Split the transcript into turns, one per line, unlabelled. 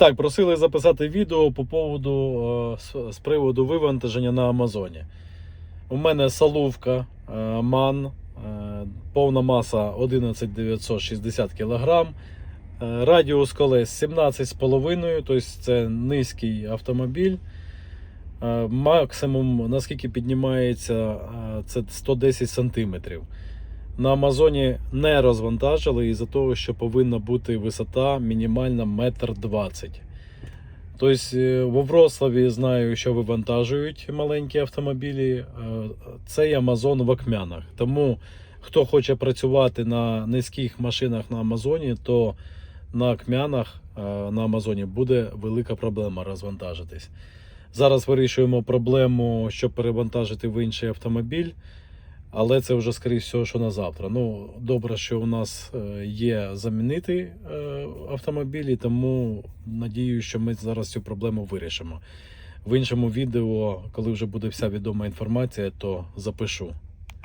Так, просили записати відео по поводу е, з- приводу вивантаження на Амазоні. У мене салувка е, МАН, е, повна маса 11960 кг, радіус колес 17,5, тобто це низький автомобіль. Максимум, наскільки піднімається, це 110 см. На Амазоні не розвантажили із-за того, що повинна бути висота мінімальна 1,20 м. Тобто в Вроцлаві знаю, що вивантажують маленькі автомобілі. Е, Цей Амазон в Акмянах. Тому хто хоче працювати на низьких машинах на Амазоні, то на Акмянах е, на Амазоні буде велика проблема розвантажитись. Зараз вирішуємо проблему, щоб перевантажити в інший автомобіль. Але це вже скоріше всього, що на завтра. Ну, добре, що у нас е, є замінити е, автомобілі, тому надію, що ми зараз цю проблему вирішимо. В іншому відео, коли вже буде вся відома інформація, то запишу.